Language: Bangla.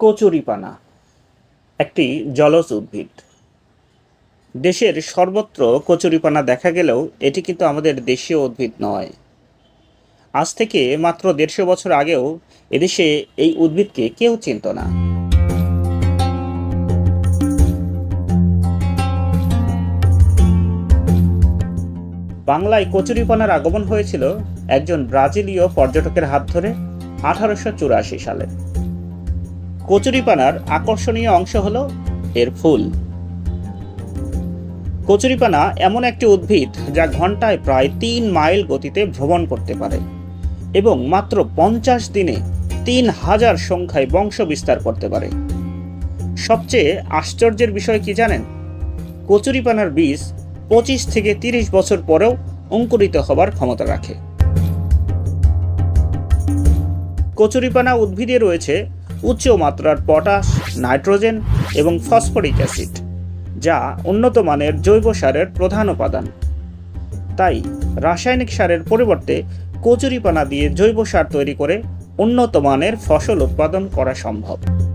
কচুরিপানা, একটি জলজ উদ্ভিদ। দেশের সর্বত্র কচুরিপানা দেখা গেলেও এটি কিন্তু আমাদের দেশীয় উদ্ভিদ নয়। আজ থেকে মাত্র দেড়শো বছর আগেও এদেশে এই উদ্ভিদকে কেউ চিনত না। বাংলায় কচুরিপানার আগমন হয়েছিল একজন ব্রাজিলীয় পর্যটকের হাত ধরে আঠারোশো চুরাশি সালে। কচুরিপানার আকর্ষণীয় অংশ হলো এর ফুল। কচুরিপানা এমন একটি উদ্ভিদ যা ঘন্টায় প্রায় তিন মাইল গতিতে ভ্রমণ করতে পারে এবং মাত্র পঞ্চাশ দিনে তিন হাজার সংখ্যায় বংশ বিস্তার করতে পারে। সবচেয়ে আশ্চর্যের বিষয় কি জানেন? কচুরিপানার বীজ পঁচিশ থেকে তিরিশ বছর পরেও অঙ্কুরিত হবার ক্ষমতা রাখে। কচুরিপানা উদ্ভিদে রয়েছে উচ্চ মাত্রার পটাশ, নাইট্রোজেন এবং ফসফরিক অ্যাসিড, যা উন্নত মানের জৈব সারের প্রধান উপাদান। তাই রাসায়নিক সারের পরিবর্তে কচুরিপানা দিয়ে জৈব সার তৈরি করে উন্নত মানের ফসল উৎপাদন করা সম্ভব।